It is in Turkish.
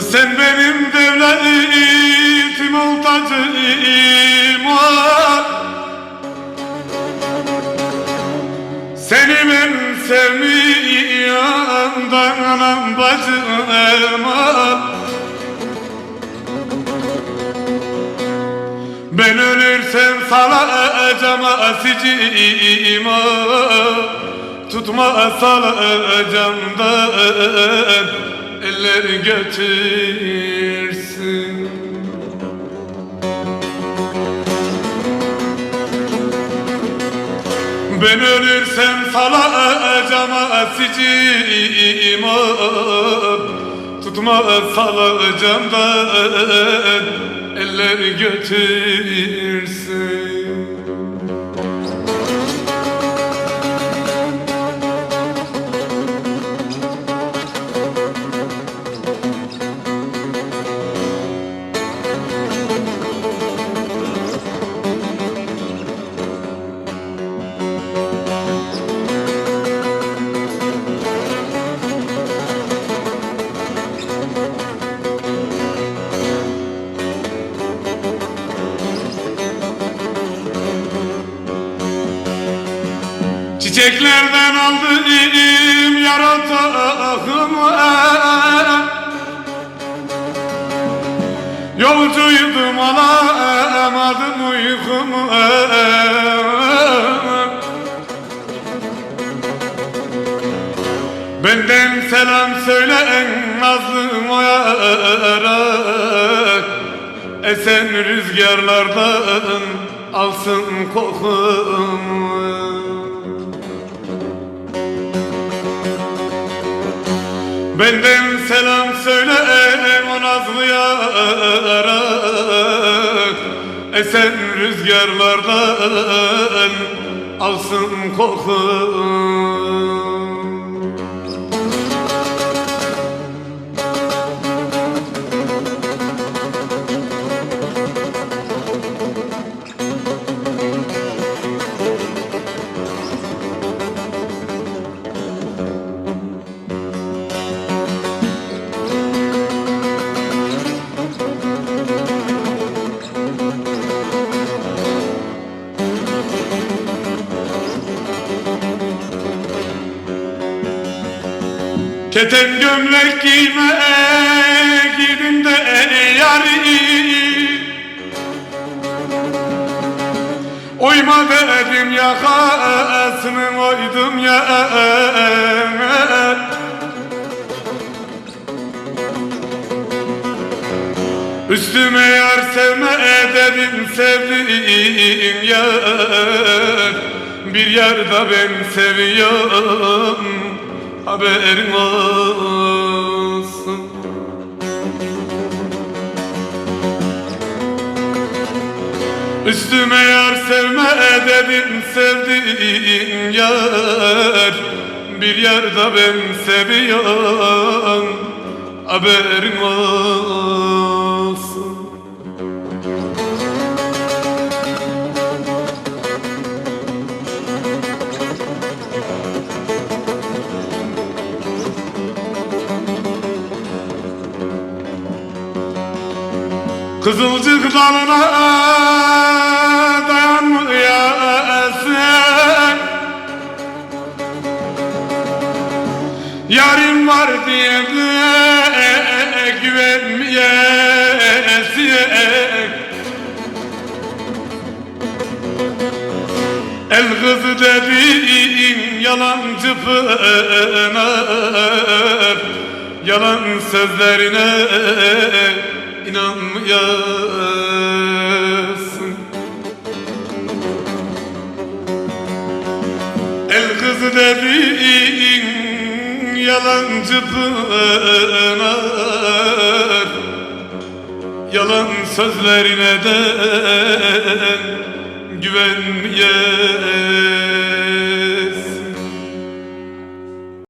Sen benim devletim ol tacım ol Seni ben sevmiyorum anam bacım ol Ben ölürsem salacağım asicim ol Tutma salacağım da eller götürsün. Ben ölürsem salacağım asicim Tutma salacağım da eller götürsün Çiçeklerden aldığım yaratağımı Yolcuydum alamadım uykumu Benden selam söyle en nazlı oyarak Esen rüzgarlardan alsın kokumu Benden selam söyle o nazlı yarak. Esen rüzgarlardan alsın kokumu Keten gömlek giyme gidin de yari Oyma dedim yakasını oydum ya Üstüme yar sevme dedim sevdiğim yar Bir yar da ben seviyorum haberin olsun. Üstüme yar sevme dedim sevdiğim yar. Bir yar da ben seviyorum. Haberin olsun Kızılcık dalına dayanmayasın. Yarim var diye güvenmeyesin El kızı dediğin yalancı pınar Yalan sözlerine inanmayasın El kızı dediğin yalancı pınar. Yalan sözlerine de güvenmeyen